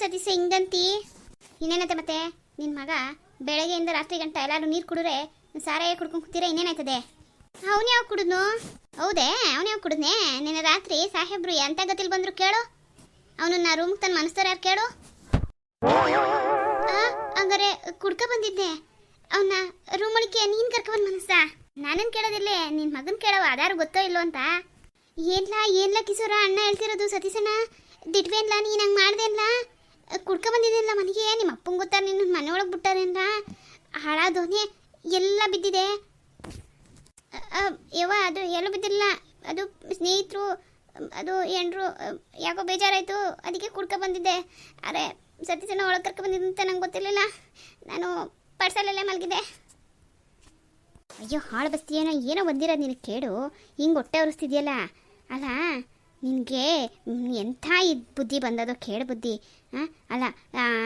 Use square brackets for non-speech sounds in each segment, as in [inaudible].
ಸತೀಶ ಹಿಂಗಂತಿ? ಇನ್ನೇನೈತೆ ಮತ್ತೆ? ನಿನ್ ಮಗ ಬೆಳಗ್ಗೆಯಿಂದ ರಾತ್ರಿ ಗಂಟ ಎಲ್ಲಾರು ನೀರು ಕುಡಿದ್ರೆ ಸಾರಾಯ ಕುಡ್ಕೊಂಡು ಕೂತೀರಾ ಇನ್ನೇನಾಯ್ತದೆ? ಅವನು ಯಾವ ಕುಡಿದ್ನು? ಹೌದೇ, ಅವನು ಯಾವ ಕುಡಿದ್ನೆ? ನಿನ್ನೆ ರಾತ್ರಿ ಸಾಹೇಬ್ರು ಎಂತ ಗತಿಲ್ ಬಂದ್ರು ಕೇಳು. ಅವನನ್ನ ರೂಮ್ ತನ್ನ ಮನಸ್ತಾರ ಯಾರು ಕೇಳು. ಹಂಗಾರೆ ಕುಡ್ಕ ಬಂದಿದ್ದೆ. ಅವನ್ನ ರೂಮ್ ಒಳಗೆ ನೀನ್ ಕರ್ಕೊಂಡ್ ಮನಸ್ಸ? ನಾನೇನ್ ಕೇಳೋದಿಲ್ಲೇ, ನಿನ್ ಮಗನ್ ಕೇಳವ ಅದಾರು ಗೊತ್ತೋ ಇಲ್ಲೋ ಅಂತ? ಏನ್ಲಾ ಏನ್ಲಾ ಕಿಸೋರ ಅಣ್ಣ ಹೇಳ್ತಿರೋದು ಸತೀಶಣ್ಣ? ದಿಟ್ವೇನ್ಲಾ, ನೀನ್ ಹಂಗ್ ಮಾಡ್ದೇನ್ಲ? ಕುಡ್ಕ ಬಂದಿದ್ದಿಲ್ಲ ಮನೆಗೆ. ನಿಮ್ಮ ಅಪ್ಪಂಗೆ ಗೊತ್ತಾ, ನಿನ್ನ ಮನೆ ಒಳಗೆ ಹಾಳಾ ಹಾಳಾದೋನೆ ಎಲ್ಲ ಬಿದ್ದಿದೆ. ಯವ ಅದು ಎಲ್ಲೂ ಬಿದ್ದಿಲ್ಲ. ಅದು ಸ್ನೇಹಿತರು, ಅದು ಎಂಡ್ರು ಯಾಕೋ ಬೇಜಾರಾಯಿತು. ಅದಕ್ಕೆ ಕುಡ್ಕ ಬಂದಿದ್ದೆ. ಅರೆ ಸತಿ ಜನ ಒಳಗೆ ಕರ್ಕೊ ಬಂದಿದ್ದು ಅಂತ ನಂಗೆ ಗೊತ್ತಿರಲಿಲ್ಲ. ನಾನು ಪರ್ಸಲಲ್ಲೇ ಮಲಗಿದೆ ಅಯ್ಯೋ, ಹಾಳು ಬಸ್ತಿಯೇನೋ? ಏನೋ ಬಂದಿರೋದು ನಿನಗೆ ಕೇಳು. ಹಿಂಗೆ ಹೊಟ್ಟೆ ಉರಿಸ್ತಿದ್ಯಲ್ಲ ಅಲ್ಲ, ನಿನಗೆ ಎಂಥ ಇದು ಬುದ್ಧಿ ಬಂದದೋ ಕೇಳು ಬುದ್ಧಿ. ಹಾಂ ಅಲ್ಲ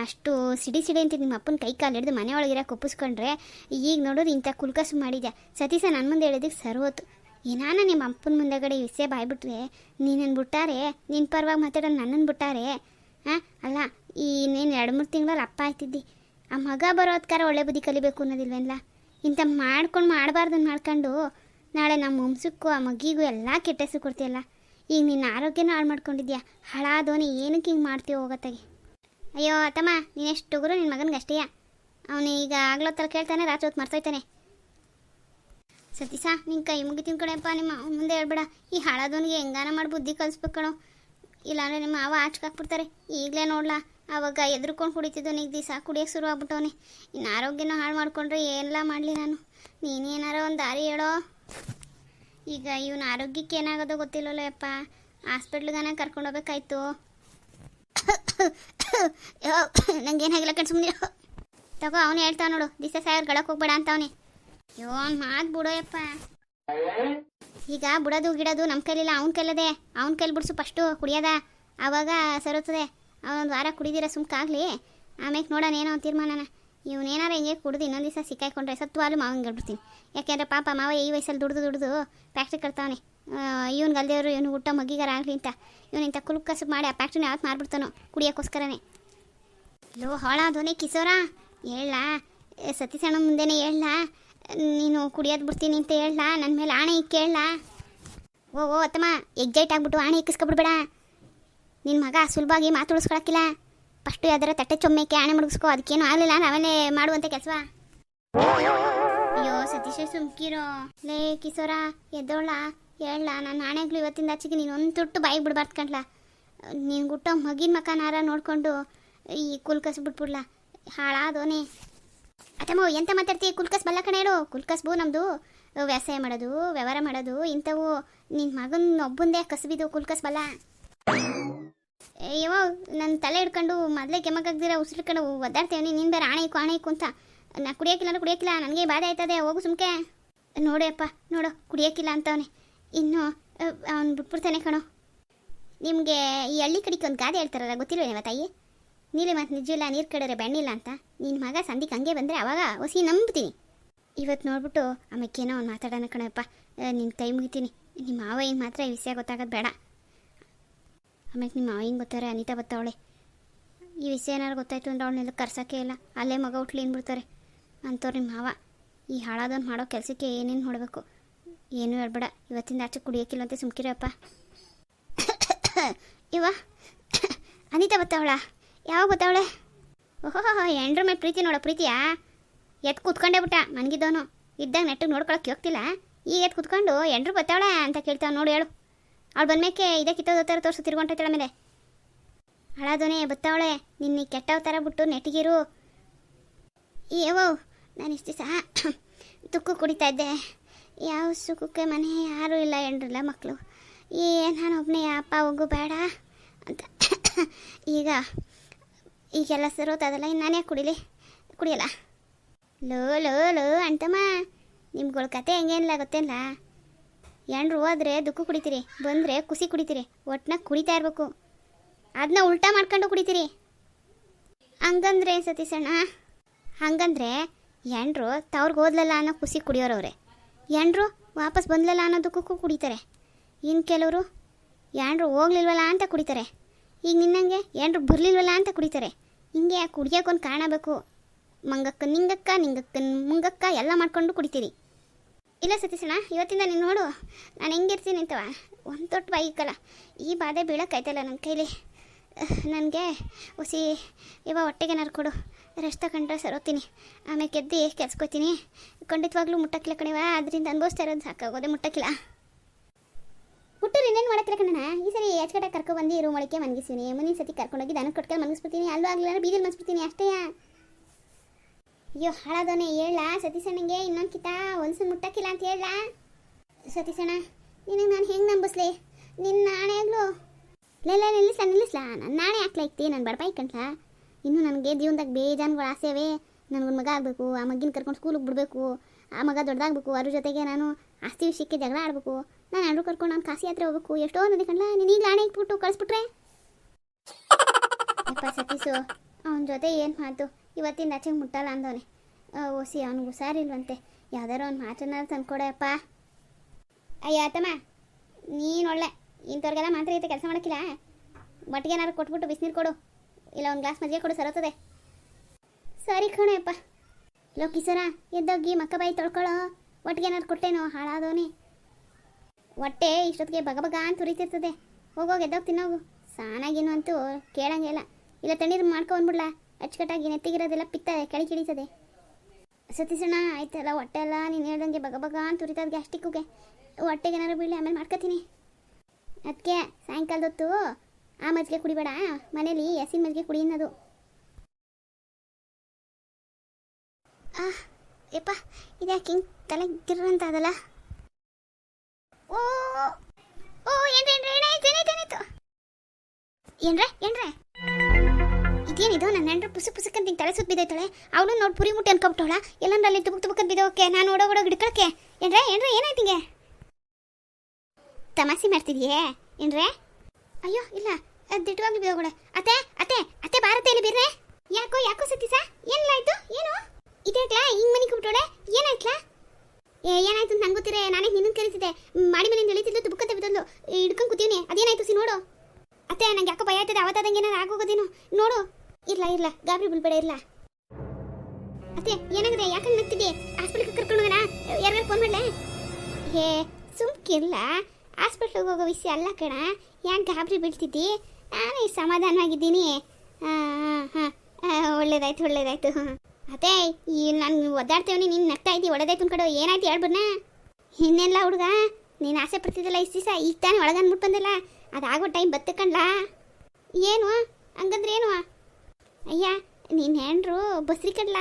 ಅಷ್ಟು ಸಿಡಿ ಸಿಡಿ ಅಂತ ನಿಮ್ಮ ಅಪ್ಪನ ಕೈ ಕಾಲು ಹಿಡಿದು ಮನೆ ಒಳಗಿರೋ ಕೊಪ್ಪಿಸ್ಕೊಂಡ್ರೆ ಈಗ ನೋಡೋದು ಇಂಥ ಕುಲ್ಕಸು ಮಾಡಿದ್ಯಾ? ಸತೀಶ ನನ್ನ ಮುಂದೆ ಹೇಳಿದಕ್ಕೆ ಸರೋತು ಏನಾನ ನಿಮ್ಮ ಅಪ್ಪನ ಮುಂದೆಗಡೆ ವಿಷಯ ಬಾಯ್ಬಿಟ್ರೆ? ನೀನನ್ನು ಬಿಟ್ಟಾರೆ? ನಿನ್ನ ಪರವಾಗಿ ಮಾತಾಡೋ ನನ್ನನ್ನು ಬಿಟ್ಟಾರೆ? ಹಾಂ ಅಲ್ಲ, ಈ ನೀನು ಎರಡು ಮೂರು ತಿಂಗಳಲ್ಲಿ ಅಪ್ಪ ಆಯ್ತಿದ್ದಿ. ಆ ಮಗ ಬರೋದ್ಕಾರ ಒಳ್ಳೆ ಬುದ್ಧಿ ಕಲಿಬೇಕು ಅನ್ನೋದಿಲ್ವೇನಲ್ಲ ಇಂಥ ಮಾಡ್ಕೊಂಡು ಮಾಡಬಾರ್ದನ್ನು ಮಾಡ್ಕೊಂಡು ನಾಳೆ ನಮ್ಮ ವಂಶಕ್ಕೂ ಆ ಮಗಿಗೂ ಎಲ್ಲ ಕೆಟ್ಟ ಹೆಸರು ಕೊಡ್ತೀಯಲ್ಲ? ಈಗ ನಿನ್ನ ಆರೋಗ್ಯನ ಹಾಳು ಮಾಡ್ಕೊಂಡಿದ್ಯಾ? ಹಾಳಾದೋನೆ ಏನಕ್ಕೆ ಹಿಂಗೆ ಮಾಡ್ತೀವಿ ಹೋಗತ್ತಾಗೆ? ಅಯ್ಯೋ ಅತ್ತಮ್ಮ ನೀನೆಷ್ಟು ಗುರು ನಿನ್ನ ಮಗನಿಗೆ ಅಷ್ಟೇಯ? ಅವನು ಈಗ ಆಗ್ಲೋ ಥರ ಕೇಳ್ತಾನೆ, ರಾತ್ರಿ ಹೊತ್ತು ಮರ್ತೋಯ್ತಾನೆ ಸತೀಸ ನಿನ್ನ ಕೈ ಮುಗಿತೀನಿ ಅಪ್ಪ ನಿಮ್ಮ ಮುಂದೆ ಹೇಳ್ಬೇಡ. ಈ ಹಾಳಾದವನಿಗೆ ಹೆಂಗಾನ ಮಾಡಿ ಬುದ್ಧಿ ಕಲಿಸ್ಬೇಕು ಕಣೋ. ಇಲ್ಲಾಂದರೆ ನಿಮ್ಮ ಮಾವ ಆಚ್ಕಾಕ್ಬಿಡ್ತಾರೆ ಈಗಲೇ ನೋಡ್ಲಾ ಆವಾಗ ಎದ್ರುಕೊಂಡು ಕುಡಿತಿದ್ದು ನೀಗ ದಿವಸ ಕುಡಿಯೋಕೆ ಶುರು ಆಗ್ಬಿಟ್ಟವನೆ. ಇನ್ನು ಆರೋಗ್ಯನ ಹಾಳು ಮಾಡಿಕೊಂಡ್ರೆ ಏನೆಲ್ಲ ಮಾಡಲಿ ನಾನು? ನೀನೇನಾರ ಒಂದು ದಾರಿ ಹೇಳೋ? ಈಗ ಇವನ ಆರೋಗ್ಯಕ್ಕೆ ಏನಾಗೋದೋ ಗೊತ್ತಿಲ್ಲಲ್ಲ ಯಪ್ಪ ಹಾಸ್ಪಿಟ್ಲ್ಗಾನ ಕರ್ಕೊಂಡು ಹೋಗ್ಬೇಕಾಯ್ತು [coughs] ನಂಗೆ ಏನಾಗಿಲ್ಲ ಕಣ್ ಸುಮ್ಮನೆ ತಗೋ, ಅವನು ಹೇಳ್ತಾವ ನೋಡು, ದಿಸ ಸಾವಿರ ಗಡಕ್ ಹೋಗ್ಬೇಡ ಅಂತವನೆ ಅಯ್ಯೋ ಮಾತು ಬಿಡೋಯಪ್ಪ. ಈಗ ಬಿಡೋದು ಗಿಡದು ನಮ್ಮ ಕೈಲಿಲ್ಲ, ಅವ್ನ ಕೈಲದೆ. ಅವ್ನ ಕೈಲಿ ಬಿಡ್ಸು ಫಸ್ಟು, ಕುಡಿಯೋದ. ಆವಾಗ ಸರುತ್ತದೆ. ಅವನೊಂದು ವಾರ ಕುಡಿದಿರ ಸುಮ್ಕಾಗ್ಲಿ ಆಮೇಲೆ ನೋಡೋಣ ಏನೋ ತೀರ್ಮಾನನ. ಇವನೇನಾರ ಹಿಂಗೆ ಕುಡಿದು ಇನ್ನೊಂದು ದಿವಸ ಸಿಕ್ಕಾಕೊಂಡ್ರೆ ಸತ್ವಾಲು ಮಾವಂಗೆ ಹೇಳ್ಬಿಡ್ತೀನಿ ಯಾಕೆಂದ್ರೆ ಪಾಪ ಮಾವ ಈ ವಯಸ್ಸಲ್ಲಿ ದುಡ್ದು ದುಡ್ದು ಫ್ಯಾಕ್ಟ್ರಿ ಕಟ್ತಾವನೆ. ಇವ್ನಿಗೆ ಅಲ್ದೇವ್ರು ಇವನು ಊಟ ಮಗ್ಗಿಗಾರ ಆಗಲಿ ಅಂತ. ಇವನು ಇಂಥ ಕುಲುಕಸು ಮಾಡಿ ಆ ಫ್ಯಾಕ್ಟ್ರಿನ ಯಾವತ್ತು ಮಾರ್ಬಿಡ್ತಾನೋ ಕುಡಿಯೋಕ್ಕೋಸ್ಕರನೇ. ಲೋ ಹಾಳಾದೋನೆ ಕಿಸೋರ ಹೇಳ ಸತೀಸಣ್ಣ ಮುಂದೆನೇ ಹೇಳ ನೀನು ಕುಡಿಯೋದು ಬಿಡ್ತೀನಿ ಅಂತ ಹೇಳ ನನ್ನ ಮೇಲೆ ಆಣೆ ಇಕ್ಕಿ ಹೇಳ ಓ ಓ, ಅತ್ತಮ್ಮ ಎಕ್ಸೈಟ್ ಆಗ್ಬಿಟ್ಟು ಆಣೆ ಇಕ್ಕಿಸ್ಕೊಬಿಡ್ಬೇಡ ನಿನ್ನ ಮಗ ಸುಲಭವಾಗಿ ಮಾತು ಉಳಿಸ್ಕೊಳಕ್ಕಿಲ್ಲ. ಫಸ್ಟು ಯಾವ್ದಾರ ತಟ್ಟೆ ಚೊಮ್ಮೆಕ್ಕೆ ಆಣೆ ಮುಡುಗಿಸ್ಕೊ ಅದಕ್ಕೇನು ಆಗಲಿಲ್ಲ ನಾವೇನೇ ಮಾಡುವಂಥ ಕೆಲಸ ಅಯ್ಯೋ, ಸತೀಶ ಸುಮ್ಕಿರೋ. ಲೇ ಕಿಸೋರ ಎದ್ದೋಳ ಹೇಳ, ನಾನು ನಾಣ್ಯಗಳು ಇವತ್ತಿಂದ ಆಚೆಗೆ ನೀನು ಒಂದು ತುಟ್ಟು ಬಾಯಿಗೆ ಬಿಡ್ಬಾರ್ದು ಕಣ್ಲ. ನೀನು ಗುಟ್ಟೋ ಮಗಿನ ಮಕನಾರ ನೋಡಿಕೊಂಡು ಈ ಕುಲ್ಕಸ್ ಬಿಟ್ಬಿಡ್ಲ. ಹಾಳಾದೋನೆ. ಅತ್ತಮ್ಮ, ಎಂತ ಮಾತಾಡ್ತೀಯ ಕುಲ್ಕಸ್ ಬಲ್ಲ ಕಣೆ ಹೇಳು ಕುಲ್ಕಸ್ಬು ನಮ್ಮದು ವ್ಯವಸಾಯ ಮಾಡೋದು, ವ್ಯವಹಾರ ಮಾಡೋದು, ಇಂಥವು. ನಿನ್ನ ಮಗನ ಒಬ್ಬಂದೇ ಕಸಬಿದು ಕುಲ್ಕಸ್ ಬಲ್ಲ. ಅಯ್ಯೋ ನನ್ನ ತಲೆ ಹಿಡ್ಕೊಂಡು ಮೊದಲೇ ಕೆಮ್ಮಕ್ಕಾಗ್ದಿರ ಉಸಿರ್ಕೊಂಡು ಒದ್ದಾಡ್ತೇವೆ ನೀನು. ಬೇರೆ ಆಣೆ ಆಣೆ ಅಂತ. ನಾ ಕುಡಿಯೋಕ್ಕಿಲ್ಲ ಅಂದ್ರೆ ಕುಡಿಯೋಕ್ಕಿಲ್ಲ ನನಗೆ ಬಾಧೆ ಆಯ್ತದೆ, ಹೋಗು ಸುಮ್ಕೆ. ನೋಡಪ್ಪ ನೋಡು ಕುಡಿಯೋಕ್ಕಿಲ್ಲ ಅಂತವನೆ. ಇನ್ನು ಅವ್ನು ಬಿಟ್ಬಿಡ್ತಾನೆ ಕಣೋ. ನಿಮಗೆ ಈ ಹಳ್ಳಿ ಕಡೆಗೆ ಒಂದು ಗಾದೆ ಹೇಳ್ತಾರಲ್ಲ ಗೊತ್ತಿಲ್ವೇನವ ತಾಯಿ? ನೀಲಿ ಮತ್ತು ಇಲ್ಲ ನೀರು ಕಡಿದ್ರೆ ಬೆಣ್ಣಿಲ್ಲ ಅಂತ. ನಿನ್ನ ಮಗ ಸಂದಿಗೆ ಹಂಗೆ ಬಂದರೆ ಅವಾಗ ಹೊಸಿ ನಂಬ್ತೀನಿ. ಇವತ್ತು ನೋಡ್ಬಿಟ್ಟು ಆಮೇಕೇನೋ ಅವ್ನು ಮಾತಾಡೋಣ ಕಣಪ್ಪ. ನಿನ್ನ ಕೈ ಮುಗಿತೀನಿ. ನಿಮ್ಮ ಮಾವ ಏನು ಮಾತ್ರ ಈ ವಿಷಯ ಗೊತ್ತಾಗೋದು ಬೇಡ. ಆಮೇಲೆ ನಿಮ್ಮ ಮಾವ ಹಿಂಗೆ ಗೊತ್ತಾರೆ ಅನಿತಾ ಬತ್ತವಳೆ ಈ ವಿಷಯ ಏನಾರು ಗೊತ್ತಾಯ್ತು ಅಂದ್ರೆ ಅವಳನ್ನೆಲ್ಲ ಕರ್ಸೋಕ್ಕೆ ಇಲ್ಲ. ಅಲ್ಲೇ ಮಗ ಹುಟ್ಲಿ ಅಂದ್ಬಿಡ್ತಾರೆ. ಅಂಥವ್ರು ನಿಮ್ಮ ಮಾವ. ಈ ಹಾಳಾದವ್ನು ಮಾಡೋ ಕೆಲಸಕ್ಕೆ ಏನೇನು ನೋಡಬೇಕು? ಏನೂ ಹೇಳ್ಬೇಡ. ಇವತ್ತಿಂದ ಆಚೆ ಕುಡಿಯೋಕ್ಕಿಲ್ಲ ಅಂತ ಸುಮ್ಕಿರಪ್ಪ. ಇವ, ಅನಿತಾ ಬತ್ತವಳ? ಯಾವಾಗ ಬತ್ತವಳೆ? ಓಹೋ ಎಂಡ್ರ ಮೇಲೆ ಪ್ರೀತಿ ನೋಡೋ, ಪ್ರೀತಿಯಾ? ಎದ್ದು ಕೂತ್ಕೊಂಡೇ ಬಿಟ್ಟ, ಮನಗಿದ್ದವನು. ಇದ್ದಾಗ ನೆಟ್ಟಿಗೆ ನೋಡ್ಕೊಳಕ್ಕೆ ಹೋಗ್ತಿಲ್ಲ ಈಗ ಎತ್ ಕುತ್ಕೊಂಡು ಎಂಡ್ರು ಬತ್ತವಳೆ ಅಂತ ಕೇಳ್ತಾವ ನೋಡು ಹೇಳು. ಅವಳು ಬಂದ್ಮೇಕೆ ಇದೇ ಥರ ತೋರಿಸು ತಿರ್ಗೊಂಟೈತಳ ಮೇಲೆ. ಹಳಾದೋನೆ ಬತ್ತವಳೆ, ನಿನ್ನ ಕೆಟ್ಟವ ಥರ ಬಿಟ್ಟು ನೆಟ್ಟಿಗಿರು. ಏವೋ ನಾನು ಇಷ್ಟು ದಿವಸ ತುಕ್ಕು ಕುಡಿತಾ ಇದ್ದೆ. ಯಾವ ಸುಖಕ್ಕೆ ಮನೆ ಯಾರೂ ಇಲ್ಲ ಎಂಡ್ರಲ್ಲ ಮಕ್ಕಳು ಏ ನಾನು ಒಬ್ಬನೇ ಅಪ್ಪ ಹೋಗು ಬೇಡ ಅಂತ. ಈಗ ಈಗೆಲ್ಲ ಸರೋತದಲ್ಲ ಇನ್ನು ನಾನೇ ಕುಡಿಲಿ. ಕುಡಿಯಲ್ಲ? ಲೋ ಲೋ ಲೋ, ಅಂತಮ್ಮ. ನಿಮ್ಗಳ ಕತೆ ಹೆಂಗೇನಿಲ್ಲ ಗೊತ್ತೇನಿಲ್ಲ ಎಂಡ್ರು ಹೋದ್ರೆ ದುಃಖ ಕುಡಿತೀರಿ, ಬಂದರೆ ಕುಸಿ ಕುಡಿತೀರಿ, ಒಟ್ನಾಗ ಕುಡಿತಾ ಇರಬೇಕು. ಅದನ್ನ ಉಲ್ಟಾ ಮಾಡ್ಕೊಂಡು ಕುಡಿತೀರಿ. ಹಂಗಂದ್ರೆ ಸತೀಸಣ್ಣ ಹಂಗಂದ್ರೆ ಎಂಡ್ರು ತವ್ರಿಗೆ ಓದ್ಲಲ್ಲ ಅನ್ನೋ ಖುಷಿ ಕುಡಿಯೋರವ್ರೆ ಎಂಡ್ರು ವಾಪಸ್ ಬಂದಲಲ್ಲ ಅನ್ನೋದಕ್ಕೂ ಕುಡಿತಾರೆ. ಇನ್ನು ಕೆಲವರು ಎಂಡ್ರು ಹೋಗ್ಲಿಲ್ವಲ್ಲ ಅಂತ ಕುಡಿತಾರೆ. ಈಗ ನಿನ್ನಂಗೆ ಏನ್ರು ಬರಲಿಲ್ವಲ್ಲ ಅಂತ ಕುಡಿತಾರೆ. ಹಿಂಗೆ ಕುಡಿಯೋಕ್ಕೊಂದು ಕಾರಣ ಬೇಕು? ಮಂಗಕ್ಕ ನಿಂಗಕ್ಕ ನಿಂಗಕ್ಕ ಮುಂಗಕ್ಕ ಎಲ್ಲ ಮಾಡ್ಕೊಂಡು ಕುಡಿತೀರಿ. ಇಲ್ಲ ಸತೀಶಣ್ಣ, ಇವತ್ತಿಂದ ನೀನು ನೋಡು, ನಾನು ಹೆಂಗಿರ್ತೀನಿ ಅಂತವ. ಒಂದು ತೊಟ್ಟು ಬೈಕಲ್ಲ ಈ ಬಾಧೆ ಆಯ್ತಲ್ಲ ನನ್ನ ಕೈಲಿ. ನನಗೆ ಹುಸಿ ಇವ ಹೊಟ್ಟೆಗೆ ಏನಾರು ಕೊಡು. ರೆಸ್ಟ್ ತಗೊಂಡ್ರೆ ಸರೋತೀನಿ ಆಮೇಲೆ ಕೆದ್ದು ಕೆಲ್ಸ್ಕೊತೀನಿ? ಖಂಡಿತವಾಗ್ಲೂ ಮುಟ್ಟಕ್ಕಿಲ್ಲ ಕಣಿವ ಅದರಿಂದ ಅನುಭವಿಸ್ತಾ ಇರೋದು ಸಾಕಾಗೋದೆ ಮುಟ್ಟಕ್ಕಿಲ್ಲ. ಹುಟ್ಟೂರು ಇನ್ನೇನು ಮಾಡತ್ತಿಲ್ಲ ಕಣ್ಣ ಈ ಸರಿ ಯಾಚಕಟ ಕರ್ಕೊ ಬಂದು ರೂಮ್ ಒಳಗೆ ಮನಗಿಸ್ತೀನಿ. ಮುಂದಿನ ಸತಿ ಕರ್ಕೊಂಡೋಗಿ ದನ ಕೊಟ್ಕೊಂಡು ಮನಗಿಸ್ಬಿಡ್ತೀನಿ. ಅಲ್ಲೂ ಆಗಲಿಲ್ಲ ಬೀದಿಲಿ ಮನಸ್ಬಿಡ್ತೀನಿ ಅಷ್ಟೇ ಅಯ್ಯೋ, ಹಾಳಾದವನೇ ಹೇಳ ಸತೀಸಣ್ಣಂಗೆ ಇನ್ನೊಂದು ಕಿತ ಒಂದ್ಸಲ ಮುಟ್ಟಕ್ಕಿಲ್ಲ ಅಂತ ಹೇಳ ಸತೀಸಣ್ಣ ನಿನಗೆ ನಾನು ಹೆಂಗೆ ನಂಬಿಸ್ಲಿ? ನಿನ್ನ ನಾಣೆಯಾಗ್ಲು ಇಲ್ಲ ನಿಲ್ಲಿಸ್ಲ, ನಿಲ್ಲಿಸ್ಲಾ? ನಾನು ನಾಣೆ ಹಾಕ್ಲೈತಿ ನಾನು ಬಡಪಾಯಿ ಕಂಟ್ಲ ಇನ್ನು ನನಗೆ ಜೀವನದಾಗ ಬೇಜಾನ್ಗಳು ಆಸೆವೇ. ನನಗೊಂದು ಮಗ ಆಗಬೇಕು, ಆ ಮಗಿನ ಕರ್ಕೊಂಡು ಸ್ಕೂಲಿಗೆ ಬಿಡಬೇಕು, ಆ ಮಗ ದೊಡ್ಡದಾಗಬೇಕು ಅದ್ರ ಜೊತೆಗೆ ನಾನು ಆಸ್ತಿ ವಿಷಯಕ್ಕೆ ಜಗಳ ಆಡಬೇಕು. ನಾನು ಎಲ್ಲರೂ ಕರ್ಕೊಂಡು ನಾನು ಕಾಸಿ ಯಾತ್ರೆ ಹೋಗಬೇಕು. ಎಷ್ಟೋ ನದಿ ಕಣ್ಲ ನೀನು ಈಗ ಆಣೆ ಇಟ್ಬಿಟ್ಟು ಕಳಿಸ್ಬಿಟ್ರೆ? ಅಪ್ಪ ಸತೀಸು ಅವನ ಜೊತೆ ಏನು ಮಾತು ಇವತ್ತಿಂದ ಆಚೆಗೆ ಮುಟ್ಟಲ್ಲ ಅಂದವನೆ. ಓಸಿ ಅವ್ನಿಗೆ ಹುಷಾರಿಲ್ವಂತೆ. ಯಾವ್ದಾರು ಅವ್ನು ಮಾತನ್ನ ತಂದ್ಕೊಡಪ್ಪ ಅಯ್ಯ, ಆತಮ್ಮ, ನೀನು ಒಳ್ಳೆ. ಇಂಥವ್ರಿಗೆಲ್ಲ ಮಾತ್ರ ಐತೆ ಕೆಲಸ ಮಾಡೋಕ್ಕಿಲ್ಲ. ಒಟ್ಟಿಗೆ ಏನಾರು ಕೊಟ್ಬಿಟ್ಟು ಬಿಸಿನೀರು ಕೊಡು. ಇಲ್ಲ, ಒಂದು ಗ್ಲಾಸ್ ಮಜ್ಜಿಗೆ ಕೊಡು ಸರೋತದೆ ಸರಿ ಕಣೆಯಪ್ಪ ಲೋ ಕಿಸರ ಎದ್ದೋಗಿ ಮಕ್ಕ ಬಾಯಿ ತೊಳ್ಕೊಳ್ಳೋ ಒಟ್ಟಿಗೆ ಏನಾರು ಕೊಟ್ಟೇನೋ, ಹಾಳಾದೋನೆ. ಹೊಟ್ಟೆ ಇಷ್ಟೊತ್ತಿಗೆ ಬಗ ಬಗ ಅಂತ ಉರಿತಿರ್ತದೆ. ಹೋಗೋಗಿ ಎದ್ದೋಗಿ ತಿನ್ನೋಗು. ಸಾನಾಗೇನು ಅಂತೂ ಕೇಳಂಗಿಲ್ಲ ಇಲ್ಲ. ತಣ್ಣೀರು ಮಾಡ್ಕೊಂಡ್ಬಿಡ್ಲ ಅಚ್ಚುಕಟ್ಟಾಗಿ ನೆತ್ತಿಗಿರೋದೆಲ್ಲ ಪಿತ್ತ ಕೆಳಿ ಕಿಡಿತದೆ ಸತೀಸಣ್ಣ ಆಯ್ತಲ್ಲ, ಹೊಟ್ಟೆ ಎಲ್ಲ ನೀನು ಹೇಳ್ದಂಗೆ ಬಗ ಬಗ ಅಂತ ಉರಿತದ ಗ್ಯಾಸ್ಟಿಕ್ಕುಗೆ ಹೊಟ್ಟೆಗೆ ಏನಾರು ಬೀಳಿ ಆಮೇಲೆ ಮಾಡ್ಕೊತೀನಿ. ಅದಕ್ಕೆ ಸಾಯಂಕಾಲದ ಹೊತ್ತು ಆ ಮಜ್ಜಿಗೆ ಕುಡಿಬೇಡ. ಮನೇಲಿ ಹಸಿನ ಮಜ್ಜಿಗೆ ಕುಡಿ ಅನ್ನೋದು. ಯಪ್ಪ, ಇದ್ಯಾಕೆ ಹಿಂಗೆ ತಲೆ ಗಿರ್ರಂತ ಅದಲ್ಲ? ಓ ಓ, ಏನ್ರೆ ಏನ್ರೆ ಏನಾಯ್ತು ಏನ್ರೆ ಏನ್ರೆ? ಇದೇನಿದು? ನನ್ನ ಹೆಂಡ್ರು ಪುಸು ಪುಸಕ್ಕಂತ ತಲೆ ಸುತ್ತ ಬಿದ್ದೈತಾಳೆ. ಅವಳು ನೋಡಿ ಪುರಿ ಮುಟ್ಟಿ ಅನ್ಕೊಬಿಟ್ಟವಳ. ಎಲ್ಲಂದ್ರೆ ಅಲ್ಲಿ ತುಬುಕ್ ತುಬುಕಂತ ಬಿದ್ದೋಕೆ ನಾನು ಓಡೋ ಓಡೋ ಗಿಡ್ಕೊಳಕ್ಕೆ ಏನ್ರೆ ಏನ್ರೆ ಏನಾಯ್ತು ಹಿಂಗೆ? ತಮಾಷೆ ಮಾಡ್ತಿದ್ಯೇ? ಏನ್ರೆ? ಅಯ್ಯೋ, ಇಲ್ಲ. ಅದು ದಿಟ್ಟವಾಗ್ಲಿ ಬಿದ್ದೋಗಳೆ ಅತ್ತೆ ಅತ್ತೆ ಅತ್ತೆ ಭಾರತ ಎಲ್ಲಿ ಬಿರ್ರೆ. ಯಾಕೋ ಯಾಕೋ ಸತೀಸ ಏನಿಲ್ಲಾಯ್ತು ಏನು? ಇದೇಕ್ಲಾ ಹಿಂಗ್ ಮನೆ ಕುಬಿಟ್ಟೋಳೆ ಏನಾಯ್ತಲಾ? ಏ, ಏನಾಯ್ತು ಅಂತ ಗೊತ್ತಿರೇ, ನಾನೇ ನಿನ್ನ ಕರೀತಿದ್ದೆ ಮಾಡಿ ಮನೆಯಿಂದ ಇಳಿತಿದ್ಲು ತುಬುಕಂತ ಬಿದ್ದಲು ಹಿಡ್ಕೊಂಡು ಕೂತೀವಿ ಅದೇನಾಯ್ತು ಸಿ, ನೋಡು. ಅತ್ತೆ, ನಂಗೆ ಯಾಕೋ ಭಯ ಆಯ್ತದೆ, ಅವತ್ತಾದಂಗೆ ಏನಾರು ಆಗೋಗೋದೇನು. ನೋಡು. ಇರ್ಲಾ ಇರ್ಲಾ, ಗಾಬರಿ ಬಿಡ್ಬೇಡ ಇಲ್ಲ ಅತ್ತೆ, ಏನಾಗಿದೆ? ಯಾಕೆ ನಗ್ತಿದ್ದೆ? ಹಾಸ್ಪಿಟ್ಲಿಗೆ ಕರ್ಕೊಂಡು ಹೋಗೋಣ? ಯಾರಿಗಾರು ಫೋನ್ ಮಾಡಲೇ? ಹೇ ಸುಮ್ಕಿಲ್ಲ ಹಾಸ್ಪಿಟ್ಲಿಗೆ ಹೋಗೋ ವಿಷಯ ಅಲ್ಲ ಕಣ. ಯಾಕೆ ಗಾಬರಿ ಬೀಳ್ತಿದ್ದಿ? ನಾನೇ ಸಮಾಧಾನವಾಗಿದ್ದೀನಿ. ಹಾಂ ಹಾಂ ಒಳ್ಳೇದಾಯ್ತು ಒಳ್ಳೇದಾಯ್ತು. ಅದೇ ಈ ನಾನು ಒದ್ದಾಡ್ತೇವನಿ, ನೀನು ನಗ್ತಾ ಇದ್ದೀವಿ ಒಳ್ಳೇದಾಯ್ತು ಕಡೆ ಏನಾಯ್ತು ಹೇಳ್ಬಿಡ್ನ? ಇನ್ನೆಲ್ಲ ಹುಡುಗ, ನೀನು ಆಸೆ ಪಡ್ತಿದ್ದಲ್ಲ ಇಷ್ಟು ದಿವಸ, ಈಗ ತಾನೇ ಒಳಗೆ ಅಂದ್ಬಿಟ್ಟು ಬಂದಲ್ಲ, ಅದಾಗೋ ಟೈಮ್ ಬತ್ತಕಂಡ್ಲ ಏನು? ಹಂಗಂದ್ರೆ ಏನು? ಅಯ್ಯ, ನೀನು ಹೆಂಡ್ರು ಬಸ್ರಿ ಕಡ್ಲ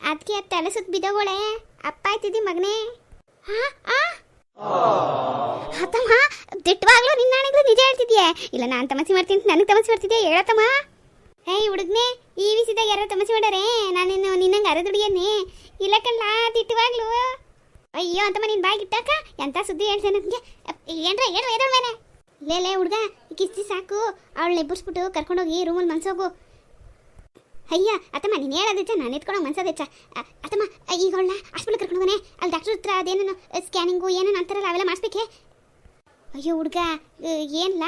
ಅದಕ್ಕೆ ತಲೆ ಸುತ್ತ ಬಿದ್ದೋಗೋಳೆ ಅಪ್ಪ ಆಯ್ತಿದ್ದಿ ಮಗನೇ. ಹಾಂ ಆ ಆತಮ್ಮ ದಿಟ್ಟವಾಗ್ಲೂ ನಿನ್ನ ನಾಣಿಗ್ಲೂ ನಿಜ ಹೇಳ್ತಿದ್ಯೆ? ಇಲ್ಲ, ನಾನು ತಮಸಿ ಮಾಡ್ತೀನಿ, ನನಗೆ ತಮಸಿ ಮಾಡ್ತಿದ್ಯಾ, ಹೇಳತ್ತಮ್ಮ. ಏಯ್, ಹುಡುಗ್ನೆ, ಈ ವಿಷಯದಾಗ ಯಾರೋ ತಮಸಿ ಮಾಡಾರೆ ನಾನೇನು ನಿನ್ನಂಗೆ ಅರೆ ದುಡಿಯನ್ನೇ ಇಲ್ಲ ಕಣ್ಣ ದಿಟ್ಟವಾಗ್ಲು ಅಯ್ಯೋ, ಅಂತಮ್ಮ ನಿನ್ನ ಬಾಯಿ ಇಟ್ಟಾಕ ಎಂತ ಸುದ್ದಿ ಹೇಳ್ತೇನೆ ನನಗೆ? ಏನ್ರ ಏನ್ರ ಎದಳ ಮೇಲೆ. ಲೇ ಲೇ, ಹುಡುಗ ಕಿಸ್ತಿ ಸಾಕು. ಅವಳನ್ನ ಎಬ್ಬರಿಸ್ಬಿಟ್ಟು ಕರ್ಕೊಂಡೋಗಿ ರೂಮಲ್ಲಿ ಮನ್ಸೋಗು. ಅಯ್ಯ, ಅತ್ತಮ್ಮ, ನೀನು ಹೇಳೋದಚ್ಚ ನಾನು ಎತ್ಕೊಂಡು ಮನ್ಸೋದಚ್ಚ ಅತ್ತಮ್ಮ ಈಗ ಅವಳ ಹಾಸ್ಪಿಟ್ಲ್ ಕರ್ಕೊಂಡು ಅಲ್ಲಿ ಡಾಕ್ಟರ್ ಹತ್ರ ಅದೇನೇನು ಸ್ಕ್ಯಾನಿಂಗು ಏನೇನು ಅಂತಾರಲ್ಲ, ಅವೆಲ್ಲ ಮಾಡಿಸ್ಬೇಕೆ? ಅಯ್ಯೋ, ಹುಡುಗ ಏನಿಲ್ಲ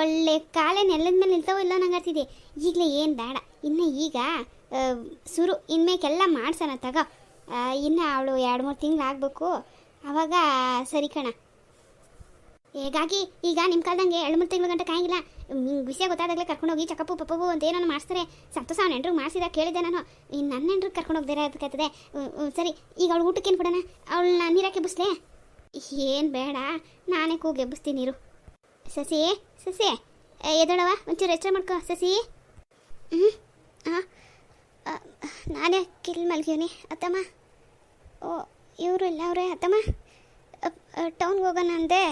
ಒಳ್ಳೆ ಕಾಲೇ ನೆಲದ ಮೇಲೆ ನಿಲ್ತಾವೋ ಇಲ್ಲೋ ನಂಗೆ ಆಗ್ತಿದೆ ಈಗಲೇ ಏನು ಬೇಡ. ಇನ್ನು ಈಗ ಸುರು, ಇನ್ಮೇಕೆಲ್ಲ ಮಾಡ್ಸೋಣ, ತಗೋ. ಇನ್ನು ಅವಳು ಎರಡು ಮೂರು ತಿಂಗಳು ಆಗಬೇಕು. ಆವಾಗ ಸರಿ ಕಣ. ಹೇಗಾಗಿ ಈಗ ನಿಮ್ಮ ಕಾಲದಂಗೆ ಎರಡು ಮೂರು ತಿಂಗಳ ಗಂಟೆ ಕಾಯಂಗಿಲ್ಲ. ವಿಷಯ ಗೊತ್ತಾದಾಗಲೇ ಕರ್ಕೊಂಡೋಗಿ ಚಕಪ್ಪು ಪಪ್ಪು ಅಂತ ಏನೋ ಮಾಡಿಸ್ತಾರೆ. ಸಂತೋಷ ಅವ್ನ ಹೆಂಡ್ರಿಗೆ ಮಾಡಿಸಿದಾಗ ಕೇಳಿದೆ ನಾನು. ನನ್ನ ಹೆಂಡ್ರಿಗೆ ಕರ್ಕೊಂಡು ಹೋಗ್ದಿರ ಅದಕ್ಕಾಗ್ತದೆ ಸರಿ, ಈಗ ಅವಳು ಊಟಕ್ಕೆ ಏನು ಕೊಡೋಣ? ಅವಳನ್ನ ನೀರಕ್ಕೆ ಬಿಸ್ಲೆ? ಏನು ಬೇಡ, ನಾನೇ ಕೂಗಿ ಎಬ್ಬಿಸ್ತೀನಿ ನೀರು. ಸಸಿ ಸಸಿ ಎದಳವ ಒಂಚೂರು ಎಚ್ಚರ ಮಾಡ್ಕೊ, ಸಸಿ. ಹ್ಞೂ ಹಾಂ ನಾನೇ ಕಿಲ್ ಮಲ್ಗಿವ್ನಿ, ಅತ್ತಮ್ಮ. ಓ, ಇವರು ಇಲ್ಲ ಅವರೇ, ಅತ್ತಮ್ಮ. ಟೌನ್ಗೆ ಹೋಗೋಣ ಅಂದೆ.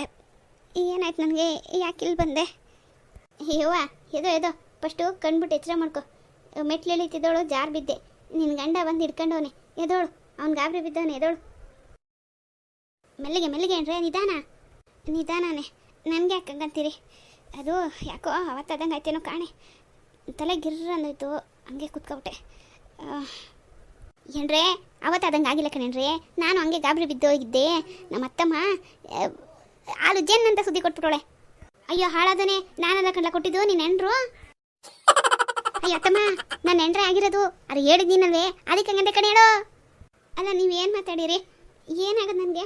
ಏನಾಯ್ತು ನನಗೆ? ಯಾಕೆ ಇಲ್ಲಿ ಬಂದೆ? ಅಯ್ಯವ್ವ ಎದೋ ಎದೋ. ಫಸ್ಟು ಕಣ್ಬಿಟ್ಟು ಎಚ್ಚರ ಮಾಡ್ಕೊ. ಮೆಟ್ಲು ತಿದ್ದೋಳು, ಜಾರ್ ಬಿದ್ದೆ. ನಿನ್ನ ಗಂಡ ಬಂದು ಹಿಡ್ಕೊಂಡವನೆ. ಎದೋಳು, ಅವ್ನು ಗಾಬರಿ ಬಿದ್ದವನೆ, ಎದೋಳು. ಮೆಲ್ಲಿಗೆ ಮೆಲ್ಲಿಗೆ ಏನ್ರೆ, ನಿಧಾನ. ನಿಧಾನನೆ. ನನಗೆ ಯಾಕೆ ಹಂಗಂತೀರಿ? ಅದು ಯಾಕೋ ಅವತ್ತಾದಂಗೆ ಆಯ್ತೇನೋ ಕಾಣೆ. ತಲೆ ಗಿರ್ರ ಅಂದೋಯ್ತು ಹಂಗೆ ಕುತ್ಕೊಬಿಟ್ಟೆ. ಏನ್ರೇ ಅವತ್ತಾದಂಗೆ ಆಗಿಲ್ಲ ಕಣೇನ್ರಿ ನಾನು ಹಂಗೆ ಗಾಬರಿ ಬಿದ್ದೋಗಿದ್ದೆ. ನಮ್ಮ ಅತ್ತಮ್ಮ ಆಲು ಜೇನ್ ಅಂತ ಸುದ್ದಿ ಕೊಟ್ಬಿಟ್ಟೋಳೆ ಅಯ್ಯೋ, ಹಾಳಾದನೆ. ನಾನೆಲ್ಲ ಕಣ್ಲ ಕೊಟ್ಟಿದ್ದು ನೀನ್ ನೆಂಡ್ರು ಅಯ್ಯೋ, ಅತ್ತಮ್ಮ, ನಾನು ನೆಂಡ್ರೆ ಆಗಿರೋದು. ಅದು ಹೇಳಿದ್ದೀನಲ್ವೇ ಅದಕ್ಕೆ ಹಂಗಂತೆ ಕಣೆ ಹೇಳೋ. ಅಲ್ಲ, ನೀವೇನು ಮಾತಾಡಿರಿ? ಏನಾಗದು ನನಗೆ?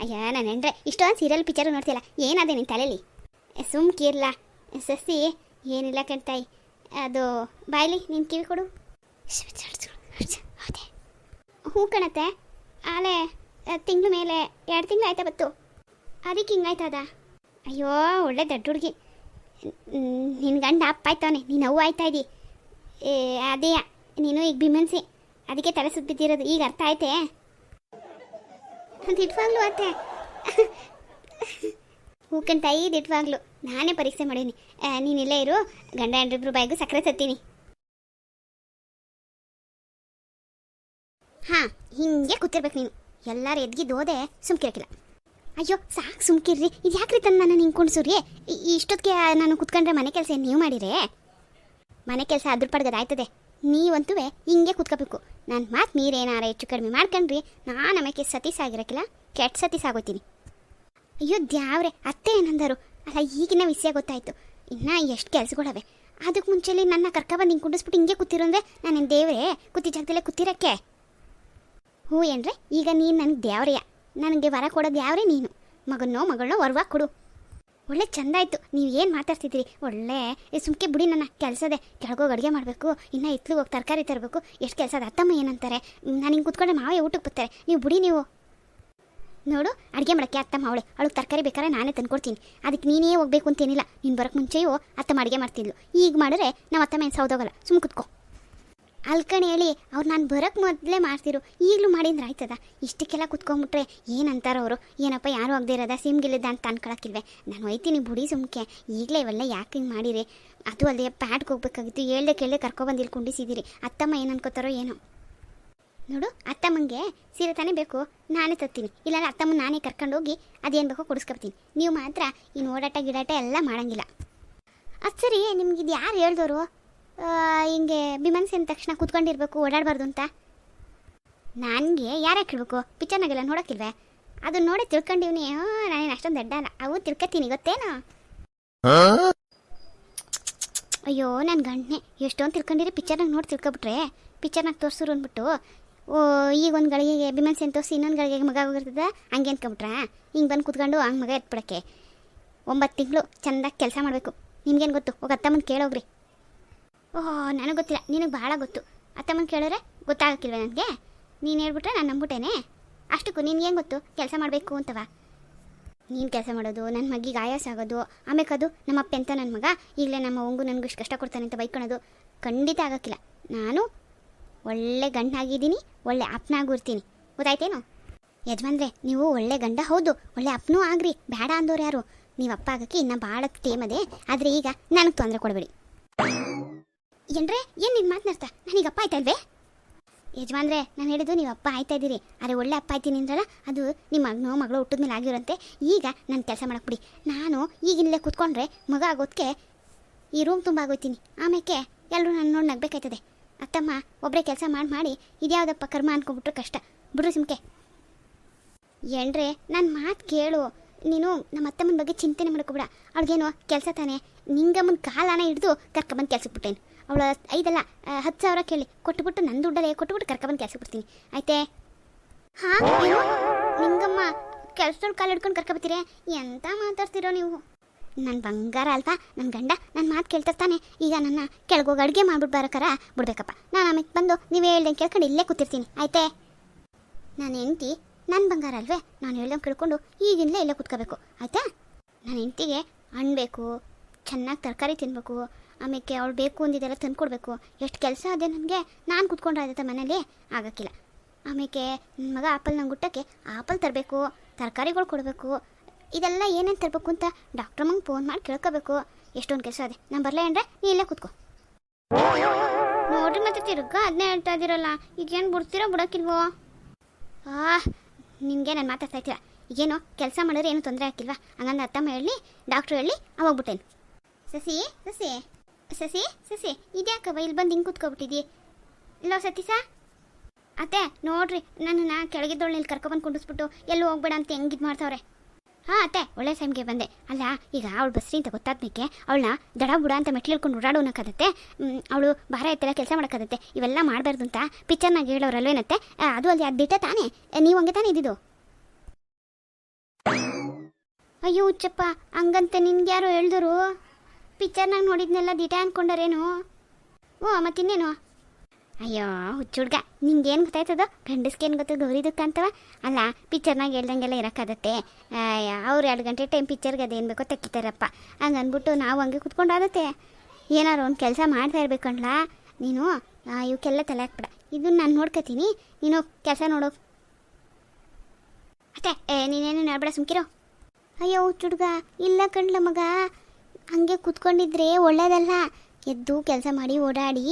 ಅಯ್ಯ, ನಾನು ನೆಂಡ್ರೆ ಇಷ್ಟೊಂದು ಸೀರಿಯಲ್ ಪಿಕ್ಚರು ನೋಡ್ತಿಲ್ಲ ಏನಾದೆ ನಿನ್ನ ತಲೆಯಲ್ಲಿ ಸುಮ್ಕಿರ್ಲ ಸಸಿ, ಏನಿಲ್ಲ ಕಣ್ತಾಯಿ. ಅದು, ಬಾಯ್ಲಿ ನಿನ್ನ ಕಿವಿ ಕೊಡು. ಹ್ಞೂ ಕಣತ್ತೆ. ಆಲೆ ತಿಂಗಳ ಮೇಲೆ, ಎರಡು ತಿಂಗಳು ಆಯ್ತಾ ಬತ್ತು? ಅದಕ್ಕೆ ಹಿಂಗಾಯ್ತದ? ಅಯ್ಯೋ, ಒಳ್ಳೆ ದೊಡ್ಡ ಹುಡುಗಿ. ನಿನ್ನ ಗಂಡ ಅಪ್ಪ ಆಯ್ತವನೆ, ನೀನು ಅವ್ವ ಆಯ್ತಾ ಇದ್ದಿ. ಏ, ಅದೇ, ನೀನು ಈಗ ಬಿಮನ್ಸಿ. ಅದಕ್ಕೆ ತಲೆ ಸುತ್ತ ಬಿದ್ದಿರೋದು, ಈಗ ಅರ್ಥ ಆಯ್ತೆ? ದಿಟ್ವಾಗ್ಲು ಅತ್ತೆ. ಹೂಕನ್ ತಾಯಿ ದಿಟ್ವಾಗ್ಲು. ನಾನೇ ಪರೀಕ್ಷೆ ಮಾಡೀನಿ. ನೀನ್ ಇಲ್ಲೇ ಇರು. ಗಂಡ ಹೆಂಡ್ರಿಬ್ರು ಬಾಯಿಗೂ ಸಕ್ಕರೆ ತತ್ತೀನಿ. ಹಾಂ, ಹಿಂಗೆ ಕೂತಿರ್ಬೇಕು ನೀನು. ಎಲ್ಲರೂ ಎದ್ಗಿದ್ದು ಹೋದೆ, ಸುಮ್ಕಿರಕಿಲ್ಲ. ಅಯ್ಯೋ, ಸಾಕು ಸುಮ್ಕಿರ್ರಿ. ಇದು ಯಾಕ್ರಿ ತಂದು ನಾನು ಹಿಂಗೆ ಕುಣ್ಸೂರಿ? ಇಷ್ಟೊತ್ತಿಗೆ ನಾನು ಕುತ್ಕೊಂಡ್ರೆ ಮನೆ ಕೆಲಸ ನೀವು ಮಾಡಿರೇ? ಮನೆ ಕೆಲಸ ಅದ್ರ ಪಡ್ಗದ ಆಯ್ತದೆ. ನೀವಂತೂ ಹಿಂಗೆ ಕುತ್ಕೋಬೇಕು. ನನ್ನ ಮಾತು ನೀರೇನಾರ ಹೆಚ್ಚು ಕಡಿಮೆ ಮಾಡ್ಕೊಂಡ್ರಿ ನಾನು ಆಮೇಲೆ ಸತೀಸ್ ಆಗಿರಕ್ಕಿಲ್ಲ ಕೆಟ್ಟ ಸತೀಸ್ ಆಗೋತೀನಿ. ಅಯ್ಯೋ, ದ್ಯಾವ್ರೆ, ಅತ್ತೆ ಏನಂದರು? ಅಲ್ಲ, ಈಗಿನ ವಿಷಯ ಗೊತ್ತಾಯ್ತು. ಇನ್ನ ಎಷ್ಟು ಕೆಲಸಗಳವೆ. ಅದಕ್ಕೆ ಮುಂಚೆಲಿ ನನ್ನ ಕರ್ಕೊಬಂದು ಹಿಂಗೆ ಕುಂಡಿಸ್ಬಿಟ್ಟು ಹಿಂಗೆ ಕೂತಿರು ಅಂದರೆ ನಾನು ದೇವ್ರೆ? ಕೂತಿ ಜಾಗದಲ್ಲೇ ಕೂತಿರಕ್ಕೆ? ಹ್ಞೂ ಏನ್ರೆ? ಈಗ ನೀನು ನನಗೆ ದೇವ್ರೆಯ ನನಗೆ ವರ ಕೊಡೋದು ಯಾವ್ರೆ ನೀನು? ಮಗನೋ ಮಗಳನ್ನೋ ವರ್ವ ಕೊಡು. ಒಳ್ಳೆ ಚಂದ ಆಯಿತು ನೀವು ಏನು ಮಾತಾಡ್ತಿದ್ರಿ ಒಳ್ಳೆ ಸುಮ್ಕೆ ಬಿಡಿ ನನ್ನ ಕೆಲಸದೆ. ಕೆಳಗೋಗಿ ಅಡುಗೆ ಮಾಡಬೇಕು, ಇನ್ನು ಇತ್ಲಿಗೆ ಹೋಗಿ ತರಕಾರಿ ತರಬೇಕು. ಎಷ್ಟು ಕೆಲಸ ಅದು ಅತ್ತಮ್ಮ ಏನಂತಾರೆ? ನಾನು ಹಿಂಗೆ ಕೂತ್ಕೊಂಡ್ರೆ ಮಾವೇ ಊಟಕ್ಕೆ ಬರ್ತಾರೆ. ನೀವು ಬಿಡಿ ನೀವು. ನೋಡು, ಅಡುಗೆ ಮಾಡೋಕ್ಕೆ ಅತ್ತಮ್ಮ ಅವಳೆ. ಅವಳಿಗೆ ತರಕಾರಿ ಬೇಕಾದ್ರೆ ನಾನೇ ತಂದ್ಕೊಡ್ತೀನಿ. ಅದಕ್ಕೆ ನೀನೇ ಹೋಗ್ಬೇಕು ಅಂತೇನಿಲ್ಲ ನೀನು ಬರೋಕ್ಕೆ ಮುಂಚೆಯೂ ಅತ್ತಮ್ಮ ಅಡುಗೆ ಮಾಡ್ತಿದ್ಲು. ಈಗ ಮಾಡಿದ್ರೆ ನಾವು ಅತ್ತಮ್ಮ ಏನು ಸೌದೋಗಲ್ಲ. ಸುಮ್ಮ ಕುತ್ಕೋ. ಅಲ್ಕಣಿ ಹೇಳಿ, ಅವ್ರು ನಾನು ಬರೋಕ್ಕೆ ಮೊದಲೇ ಮಾಡ್ತಿರು. ಈಗಲೂ ಮಾಡಿದ್ರೆ ಆಯ್ತದ? ಇಷ್ಟಕ್ಕೆಲ್ಲ ಕುತ್ಕೊಂಡ್ಬಿಟ್ರೆ ಏನಂತಾರ ಅವರು. ಏನಪ್ಪ, ಯಾರು ಆಗದೆ ಇರೋದ? ಸಿಮ್ಗಿಲ್ಲದ ಅಂತ ಅನ್ಕೊಳಕ್ಕಿಲ್ವೇ? ನಾನು ಒಯ್ತೀನಿ ಬುಡಿ ಸುಮ್ಕೆ. ಈಗಲೇ ಇವೆಲ್ಲ ಯಾಕೆ ಹಿಂಗೆ ಮಾಡಿರಿ? ಅದು ಅಲ್ಲದೆ ಪ್ಯಾಡ್ಗೆ ಹೋಗ್ಬೇಕಾಗಿತ್ತು. ಹೇಳ್ದೆ ಕೇಳ್ದೆ ಕರ್ಕೊಬಂದು ಇಲ್ಲಿ ಕುಂಡಿಸಿದ್ದೀರಿ ಅತ್ತಮ್ಮ ಏನು ಅನ್ಕೋತಾರೋ ಏನೋ. ನೋಡು, ಅತ್ತಮ್ಮಂಗೆ ಸೀರೆ ತಾನೇ ಬೇಕು. ನಾನೇ ತತ್ತೀನಿ ಇಲ್ಲಾಂದ್ರೆ ಅತ್ತಮ್ಮ ನಾನೇ ಕರ್ಕೊಂಡೋಗಿ ಅದೇನು ಬೇಕೋ ಕೊಡಿಸ್ಕೊಡ್ತೀನಿ ನೀವು ಮಾತ್ರ ಇನ್ನು ಓಡಾಟ ಗಿಡಾಟ ಎಲ್ಲ ಮಾಡೋಂಗಿಲ್ಲ. ಅದು ಸರಿ ನಿಮ್ಗೆ ಇದು ಯಾರು ಹೇಳ್ದವರು ಹಿಂಗೆ ಬಿಮನ್ಸಿನ ಅಂದ ತಕ್ಷಣ ಕೂತ್ಕೊಂಡಿರ್ಬೇಕು, ಓಡಾಡಬಾರ್ದು ಅಂತ. ನನಗೆ ಯಾರು ಹೇಳ್ಬೇಕು? ಪಿಕ್ಚರ್ನಾಗೆಲ್ಲ ನೋಡೋಕ್ಕಿಲ್ವೇ? ಅದನ್ನ ನೋಡಿ ತಿಳ್ಕೊಂಡಿವ್ನಿ. ನಾನೇನು ಅಷ್ಟೊಂದು ದಡ್ಡ ಅಲ್ಲ. ಅವು ತಿಳ್ಕೊತೀನಿ ಗೊತ್ತೇನು? ಅಯ್ಯೋ ನನ್ನ ಗಂಡನೆ ಎಷ್ಟೊಂದು ತಿಳ್ಕೊಂಡಿರಿ ಪಿಕ್ಚರ್ನಾಗ ನೋಡಿ ತಿಳ್ಕೊಬಿಟ್ರೆ. ಪಿಕ್ಚರ್ನಾಗ ತೋರಿಸ್ರು ಅಂದ್ಬಿಟ್ಟು, ಓ, ಈಗ ಒಂದು ಗಳಿಗೆಗೆ ಬಿಮನ್ಸ್ ಏನು ತೋರಿಸಿ ಇನ್ನೊಂದು ಗಳಿಗೆಗೆ ಮಗ ಹೋಗಿರ್ತದೆ ಹಂಗೆ ಅನ್ಕೊಂಬಿಟ್ರಾ? ಹಿಂಗೆ ಬಂದು ಕೂತ್ಕೊಂಡು ಹಂಗೆ ಮಗ ಎತ್ಬಿಡಕ್ಕೆ. ಒಂಬತ್ತು ತಿಂಗಳು ಚೆಂದಾಗಿ ಕೆಲಸ ಮಾಡಬೇಕು. ನಿಮ್ಗೇನು ಗೊತ್ತು? ಹೋಗಿ ಅತ್ತಮ್ಮನ ಕೇಳೋಗ್ರಿ. ಓಹ್, ನನಗೆ ಗೊತ್ತಿಲ್ಲ. ನಿನಗೆ ಭಾಳ ಗೊತ್ತು. ಅತ್ತಮ್ಮನ ಕೇಳಿದ್ರೆ ಗೊತ್ತಾಗಕ್ಕಿಲ್ವ ನನಗೆ? ನೀನು ಹೇಳ್ಬಿಟ್ರೆ ನಾನು ನಂಬಿಟ್ಟೇನೆ ಅಷ್ಟಕ್ಕೂ ನಿನ್ಗೇನು ಗೊತ್ತು? ಕೆಲಸ ಮಾಡಬೇಕು ಅಂತವ? ನೀನು ಕೆಲಸ ಮಾಡೋದು ನನ್ನ ಮಗಿಗೆ ಆಯಾಸ ಆಗೋದು ಆಮೇಲೆ ಅದು ನಮ್ಮ ಅಪ್ಪೆ ಅಂತ ನನ್ನ ಮಗ, ಈಗಲೇ ನಮ್ಮ ಅವಂಗು ನನಗೂ ಇಷ್ಟು ಕಷ್ಟ ಕೊಡ್ತಾನೆ ಅಂತ ಬೈಕೊಳೋದು, ಖಂಡಿತ ಆಗೋಕ್ಕಿಲ್ಲ. ನಾನು ಒಳ್ಳೆ ಗಂಡಾಗಿದ್ದೀನಿ, ಒಳ್ಳೆ ಅಪ್ಪನಾಗೂ ಇರ್ತೀನಿ. ಗೊತ್ತಾಯ್ತೇನು? ಯಜಮಾನ್ರೆ, ನೀವು ಒಳ್ಳೆ ಗಂಡ ಹೌದು, ಒಳ್ಳೆ ಅಪ್ಪನೂ ಆಗ್ರಿ ಬೇಡ ಅಂದೋರು ಯಾರು? ನೀವು ಅಪ್ಪ ಆಗಕ್ಕೆ ಇನ್ನೂ ಭಾಳ ಟೇಮದೆ ಆದರೆ ಈಗ ನನಗೆ ತೊಂದರೆ ಕೊಡಬೇಡಿ. ಏನ್ರೆ? ಏನು ನಿನ್ನ ಮಾತನಾಡ್ತಾ ನನಗೆ ಅಪ್ಪ ಆಯ್ತಲ್ವೇ ಯಜಮಾನ್ರೆ, ನಾನು ಹೇಳಿದ್ದು ನೀವು ಅಪ್ಪ ಆಯ್ತಾ ಇದ್ದೀರಿ. ಅರೆ, ಒಳ್ಳೆ ಅಪ್ಪ ಆಯ್ತೀನಿ ಅಂದ್ರಲ್ಲ, ಅದು ನಿಮ್ಮ ಮಗನೋ, ಮಗಳು ಹುಟ್ಟಿದ ಮೇಲೆ ಆಗಿರೋಂತೆ. ಈಗ ನಾನು ಕೆಲಸ ಮಾಡಕ್ಕೆ ಬಿಡಿ. ನಾನು ಈಗಿನಲ್ಲೇ ಕೂತ್ಕೊಂಡ್ರೆ ಮಗ ಆಗೋದಕ್ಕೆ ಈ ರೂಮ್ ತುಂಬ ಆಗೋಯ್ತೀನಿ. ಆಮೇಲೆ ಎಲ್ಲರೂ ನಾನು ನೋಡಿ ನಗಬೇಕಾಯ್ತದೆ. ಅತ್ತಮ್ಮ ಒಬ್ಬರೇ ಕೆಲಸ ಮಾಡಿ ಮಾಡಿ ಇದ್ಯಾವುದಪ್ಪ ಕರ್ಮ ಅನ್ಕೊಂಬಿಟ್ರೆ ಕಷ್ಟ. ಬಿಡ್ರಿ ಸುಮ್ಕೆ. ಏನ್ರೆ ನನ್ನ ಮಾತು ಕೇಳು. ನೀನು ನಮ್ಮ ಅತ್ತಮ್ಮನ ಬಗ್ಗೆ ಚಿಂತನೆ ಮಾಡ್ಕೊಬಿಡ ಅವ್ಳಿಗೇನೋ ಕೆಲಸ ತಾನೆ. ನಿಂಗಮ್ಮನ ಕಾಲನ ಹಿಡಿದು ಕರ್ಕೊಂಬಂದು ಕೆಲ್ಸಕ್ಕೆ ಬಿಟ್ಟೇನು. ಅವಳು ಐದಲ್ಲ ಹತ್ತು ಸಾವಿರ ಕೇಳಿ. ಕೊಟ್ಬಿಟ್ಟು ನನ್ನ ದುಡ್ಡಲ್ಲೇ ಕೊಟ್ಬಿಟ್ಟು ಕರ್ಕೊಬಂದು ಕೆಲ್ಸಕ್ಕೆ ಬಿಡ್ತೀನಿ. ಆಯ್ತೇ? ಹಾಂ ನಿಂಗಮ್ಮ ಕೆಲ್ಸದೊಳಗೆ ಕಾಲು ಹಿಡ್ಕೊಂಡು ಕರ್ಕೊಬತ್ತೀರಿ? ಎಂತ ಮಾತಾಡ್ತೀರೋ ನೀವು? ನನ್ನ ಬಂಗಾರ ಅಲ್ವಾ? ನನ್ನ ಗಂಡ ನನ್ನ ಮಾತು ಕೇಳ್ತಿರ್ತಾನೆ. ಈಗ ನನ್ನ ಕೆಳಗೋಗಿ ಅಡುಗೆ ಮಾಡ್ಬಿಟ್ಟು ಬರೋಕರ ಬಿಡ್ಬೇಕಪ್ಪ. ನಾನು ಆಮೇಲೆ ಬಂದು ನೀವು ಹೇಳ್ದಂಗೆ ಕೇಳ್ಕೊಂಡು ಇಲ್ಲೇ ಕೂತಿರ್ತೀನಿ. ಆಯ್ತೇ? ನನ್ನ ಹೆಂಡ್ತಿ ನನ್ನ ಬಂಗಾರ ಅಲ್ವೇ? ನಾನು ಹೇಳ್ದಂಗೆ ಕೇಳ್ಕೊಂಡು ಈಗಿಂದಲೇ ಇಲ್ಲೇ ಕೂತ್ಕೋಬೇಕು. ಆಯ್ತಾ? ನನ್ನ ಹೆಂಡ್ತಿಗೆ ಹಣ್ಣು ಬೇಕು, ಚೆನ್ನಾಗಿ ತರಕಾರಿ ತಿನ್ನಬೇಕು ಆಮೇಲೆ ಅವ್ಳು ಬೇಕು ಅಂದಿದ್ದೆಲ್ಲ ತಂದು ಕೊಡಬೇಕು ಎಷ್ಟು ಕೆಲಸ ಅದೇ ನನಗೆ ನಾನು ಕುತ್ಕೊಂಡ್ರಾಯ್ತ ಮನೇಲಿ ಆಗೋಕ್ಕಿಲ್ಲ. ಆಮೇಲೆ ನನ್ನ ಮಗ ಆಪಲ್ ನಂಗೆ ಆಪಲ್ ತರಬೇಕು, ತರಕಾರಿಗಳು ಕೊಡಬೇಕು. ಇದೆಲ್ಲ ಏನೇನು ತರಬೇಕು ಅಂತ ಡಾಕ್ಟ್ರ್ ಮಂಗೆ ಫೋನ್ ಮಾಡಿ ಕೇಳ್ಕೋಬೇಕು. ಎಷ್ಟೊಂದು ಕೆಲಸ ಅದೇ ನಾನು ಬರಲೇ ಅಂದರೆ ನೀ ಇಲ್ಲೇ ಕೂತ್ಕೋ. ನೋಡ್ರಿ ಮತ್ತೆ ತಿರ್ಗ ಅದನ್ನೇ ಹೇಳ್ತಾ ಇದ್ದೀರಲ್ಲ ಈಗೇನು ಬಿಡ್ತೀರೋ ಬಿಡೋಕ್ಕಿಲ್ವೋ? ಆ ನಿನಗೆ ನಾನು ಮಾತಾಡ್ತಾ ಇದ್ದೀರಾ? ಈಗೇನು ಕೆಲಸ ಮಾಡಿದ್ರೆ ಏನು ತೊಂದರೆ ಆಗಿಲ್ವಾ ಹಂಗಂದ್ರೆ ಅತ್ತಮ್ಮ ಹೇಳಿ ಡಾಕ್ಟ್ರು ಹೇಳಿ ಅವಾಗ್ಬಿಟ್ಟೇನು ಸಸಿ ಸಸಿ. ಸಸಿ ಸಸಿ ಇದ್ಯಾಕವ ಇಲ್ಲಿ ಬಂದು ಹಿಂಗೆ ಕೂತ್ಕೊಬಿಟ್ಟಿದ್ದಿ. ಇಲ್ಲೋ ಸತೀಸ ಅತ್ತೆ, ನೋಡ್ರಿ, ನನ್ನನ್ನು ಕೆಳಗಿದ್ದೊಳ್ಳು ಇಲ್ಲಿ ಕರ್ಕೊಬಂದು ಕುಂಡಿಸ್ಬಿಟ್ಟು ಎಲ್ಲೂ ಹೋಗ್ಬೇಡ ಅಂತ ಹೆಂಗೆ ಇದು ಮಾಡ್ತಾವ್ರೆ? ಹಾಂ, ಅತ್ತೆ, ಒಳ್ಳೆ ಟೈಮ್ಗೆ ಬಂದೆ. ಅಲ್ಲ, ಈಗ ಅವಳು ಬಸ್ರಿ ಅಂತ ಗೊತ್ತಾದ್ಮೇಲೆ ಅವಳನ್ನ ದಡ ಬುಡ ಅಂತ ಮೆಟ್ಲು ಹಿಡ್ಕೊಂಡು ಓಡಾಡೋನಕ್ಕದತ್ತೆ ಅವಳು ಭಾರ ಎತ್ತೆಲ್ಲ ಕೆಲಸ ಮಾಡೋಕ್ಕಾಗತ್ತೆ ಇವೆಲ್ಲ ಮಾಡಬಾರ್ದು ಅಂತ ಪಿಕ್ಚರ್ನಾಗ ಹೇಳೋರಲ್ವೇನತ್ತೆ ಅದು ಅಲ್ಲಿ ಅದು ಬಿಟ್ಟೆ ತಾನೇ. ನೀವು ಹಂಗೆ ತಾನೇ ಇದ್ದಿದ್ದು? ಅಯ್ಯೋ ಹುಚ್ಚಪ್ಪ, ಹಂಗಂತೆ ನಿನ್ಗೆ ಯಾರು ಹೇಳ್ದರು? ಪಿಕ್ಚರ್ನಾಗ ನೋಡಿದ್ನೆಲ್ಲ ದಿಟ ಅನ್ಕೊಂಡರೇನು? ಓ ಮತ್ತಿನ್ನೇನು? ಅಯ್ಯೋ ಹುಚ್ಚುಡ್ಗ ನಿಂಗೇನು ಗೊತ್ತಾಯ್ತದ? ಗಂಡಸ್ಗೇನು ಗೊತ್ತು ಗೌರಿ ದುಃಖ ಅಂತವ? ಅಲ್ಲ ಪಿಕ್ಚರ್ನಾಗ ಹೇಳ್ದಂಗೆಲ್ಲ ಇರೋಕ್ಕಾಗತ್ತೆ. ಅವ್ರು ಎರಡು ಗಂಟೆ ಟೈಮ್ ಪಿಕ್ಚರ್ಗೆ ಅದೇನು ಬೇಕೋ ತೆಕ್ಕಿತಾರಪ್ಪ. ಹಂಗೆ ಅಂದ್ಬಿಟ್ಟು ನಾವು ಹಂಗೆ ಕುತ್ಕೊಂಡಾಗತ್ತೆ. ಏನಾರು ಒಂದು ಕೆಲಸ ಮಾಡ್ತಾ ಇರ್ಬೇಕಣ್ಲ ನೀನು ಆ, ಇವಕ್ಕೆಲ್ಲ ತಲೆ ಹಾಕ್ಬಿಡ. ಇದನ್ನ ನಾನು ನೋಡ್ಕೊತೀನಿ. ನೀನು ಕೆಲಸ ನೋಡು ಅತ್ತೆ ಏ ನೀನೇನು ನೋಡ್ಬೇಡ ಸುಮ್ಕಿರೋ? ಅಯ್ಯೋ ಹುಚ್ಚುಡ್ಗ ಇಲ್ಲ ಕಣ್ಲ ಮಗ. ಹಂಗೆ ಕೂತ್ಕೊಂಡಿದ್ರೆ ಒಳ್ಳೇದಲ್ಲ. ಎದ್ದು ಕೆಲಸ ಮಾಡಿ ಓಡಾಡಿ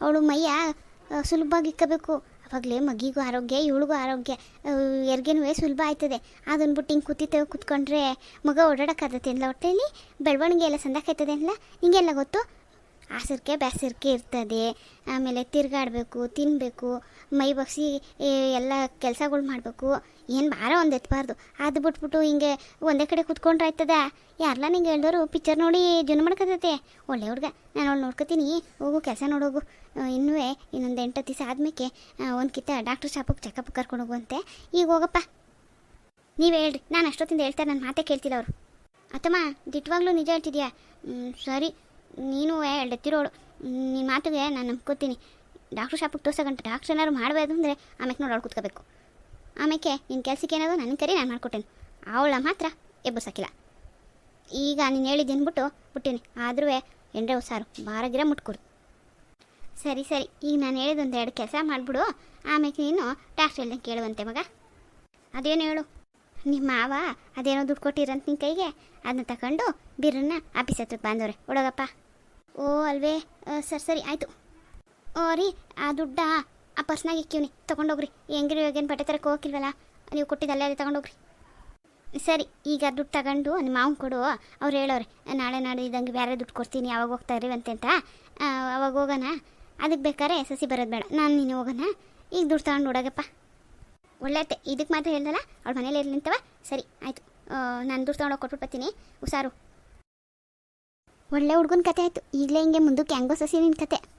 ಅವಳು ಮೈಯ ಸುಲಭವಾಗಿ ಇಕ್ಕಬೇಕು. ಅವಾಗಲೇ ಮಗಿಗೂ ಆರೋಗ್ಯ, ಇವಳಿಗೂ ಆರೋಗ್ಯ ಎರ್ಗೆನೂ ಸುಲಭ ಆಯ್ತದೆ. ಅದನ್ಬಿಟ್ಟು ಹಿಂಗೆ ಕೂತಿತ್ತೇವೆ ಕೂತ್ಕೊಂಡ್ರೆ ಮಗ ಓಡಾಡೋಕ್ಕಾಗತ್ತೆ ಇಲ್ಲ ಹೊಟ್ಟೆಯಲ್ಲಿ ಬೆಳವಣಿಗೆ ಎಲ್ಲ ಸಂದಾಕಾಯ್ತದೆ ಅಲ್ಲ? ಹಿಂಗೆಲ್ಲ ಗೊತ್ತು? ಆಸರ್ಕೆ ಬ್ಯಾಸರ್ಕೆ ಇರ್ತದೆ, ಆಮೇಲೆ ತಿರುಗಾಡಬೇಕು ತಿನ್ನಬೇಕು ಮೈ ಬಗ್ಸಿ ಎಲ್ಲ ಕೆಲಸಗಳು ಮಾಡಬೇಕು. ಏನು ಭಾರ ಒಂದು ಎತ್ತಬಾರ್ದು ಅದು ಬಿಟ್ಬಿಟ್ಟು ಹಿಂಗೆ ಒಂದೇ ಕಡೆ ಕುತ್ಕೊಂಡ್ರೆ ಆಯ್ತದ? ಯಾರಲ್ಲ ನಿಂಗೆ ಹೇಳಿದವರು ಪಿಕ್ಚರ್ ನೋಡಿ ಜನ ಮಾಡ್ಕೊತೈತೆ ಒಳ್ಳೆ ಹುಡುಗ. ನಾನು ಅವ್ಳು ನೋಡ್ಕೊತೀನಿ. ಹೋಗು, ಕೆಲಸ ನೋಡೋಗು ಇನ್ನೂ ಇನ್ನೊಂದು ಎಂಟು ದಿವಸ ಆದ್ಮೇಲೆ ಒಂದು ಕಿತ್ತ ಡಾಕ್ಟ್ರ್ ಶಾಪಿಗೆ ಚೆಕಪ್ ಕರ್ಕೊಂಡು ಹೋಗುವಂತೆ. ಈಗ ಹೋಗಪ್ಪ. ನೀವು ಹೇಳ್ರಿ. ನಾನು ಅಷ್ಟೊತ್ತಿಂದ ಹೇಳ್ತಾರೆ ನನ್ನ ಮಾತೇ ಕೇಳ್ತಿಲ್ಲ ಅವರು. ಅತ್ತಮ್ಮ ದಿಟ್ಟವಾಗ್ಲೂ ನಿಜ ಹೇಳ್ತಿದ್ಯಾ? ಸರಿ. ನೀನು ಎತ್ತಿರೋಳು ನಿನ್ನ ಮಾತಿಗೆ ನಾನು ನಂಬ್ಕೋತೀನಿ. ಡಾಕ್ಟ್ರ್ ಶಾಪಿಗೆ ತೋರ್ಸಕಂಟ ಡಾಕ್ಟ್ರ್ ಏನಾದ್ರು ಮಾಡಬಾರ್ದು ಅಂದರೆ ಆಮೇಲೆ ನೋಡಿ ಅವಳು ಕೂತ್ಕೋಬೇಕು. ಆಮೇಲೆ ನಿನ್ನ ಕೆಲಸಕ್ಕೆ ಏನಾದ್ರು ನನ್ನ ಕರಿ ನಾನು ಮಾಡ್ಕೊಟ್ಟೇನೆ. ಅವಳ ಮಾತ್ರ ಎಬ್ಬಸಾಕಿಲ್ಲ. ಈಗ ನೀನು ಹೇಳಿದ್ದು ಅಂದ್ಬಿಟ್ಟು ಬಿಟ್ಟೀನಿ. ಆದ್ರೂ ಎಂಡ್ರೆ ಸಾರು. ಬಾರದಿರ ಮುಟ್ಕೊಡು. ಸರಿ ಸರಿ. ಈಗ ನಾನು ಹೇಳಿದೊಂದು ಎರಡು ಕೆಲಸ ಮಾಡಿಬಿಡು. ಆಮೇಲೆ ನೀನು ಡಾಕ್ಟ್ರ್ ಹೇಳ್ದಂಗೆ ಕೇಳುವಂತೆ ಮಗ. ಅದೇನು ಹೇಳು? ನಿಮ್ಮ ಮಾವ ಅದೇನೋ ದುಡ್ಡು ಕೊಟ್ಟಿರಂತ ನಿನ್ನ ಕೈಗೆ. ಅದನ್ನ ತಗೊಂಡು ಬಿರನ್ನ ಆಫೀಸ್ ಹತ್ರಕ್ಕೆ ಬಂದವ್ರೆ ಒಳಗಪ್ಪ ಓ ಅಲ್ವೇ ಸರಿ ಸರಿ, ಆಯಿತು. ಓ ರೀ, ಆ ದುಡ್ಡ ಆ ಪರ್ಸ್ನಾಗ ಇಕ್ಕೀವ್ನಿ. ತೊಗೊಂಡೋಗ್ರಿ. ಹೆಂಗಿರಿ ಏನು ಬಟ್ಟೆ ತರಕ್ಕೆ ಹೋಗಿಲ್ವಲ್ಲ ನೀವು ಕೊಟ್ಟಿದ್ದಲ್ಲೇ ಅದೇ ತೊಗೊಂಡೋಗ್ರಿ. ಸರಿ, ಈಗ ದುಡ್ಡು ತಗೊಂಡು ನಿಮ್ಮ ಮಾವನ್ ಕೊಡು. ಅವ್ರು ಹೇಳೋರೆ ನಾಳೆ ನಾಳೆ ಇದ್ದಂಗೆ ಬೇರೆ ದುಡ್ಡು ಕೊಡ್ತೀನಿ, ಯಾವಾಗ ಹೋಗ್ತಾ ಇರಿ ಅಂತ ಅವಾಗ ಹೋಗೋಣ. ಅದಕ್ಕೆ ಬೇಕಾದ್ರೆ ಸಸಿ ಬರೋದು ಬೇಡ. ನಾನು ನೀನು ಹೋಗೋಣ. ಈಗ ದುಡ್ಡು ತಗೊಂಡು ನೋಡೋಗಪ್ಪ. ಒಳ್ಳೆತೆ ಇದಕ್ಕೆ ಮಾತ್ರ ಹೇಳ್ದಲ್ಲ, ಅವ್ಳ ಮನೇಲಿ ಇರ್ಲಿಂತವ ಸರಿ, ಆಯಿತು. ನಾನು ದುಡ್ಡು ತೊಗೊಂಡೋಗಿ ಕೊಟ್ಬಿಟ್ಟು ಬರ್ತೀನಿ. ಹುಷಾರು. ಒಳ್ಳೆ ಹುಡುಗನ ಕತೆ ಆಯ್ತು. ಈಗಲೇ ಹಿಂಗೆ ಮುಂದಕ್ಕೆ ಹೆಂಗೋ ಸಸಿ ನಿನ್ನ ಕತೆ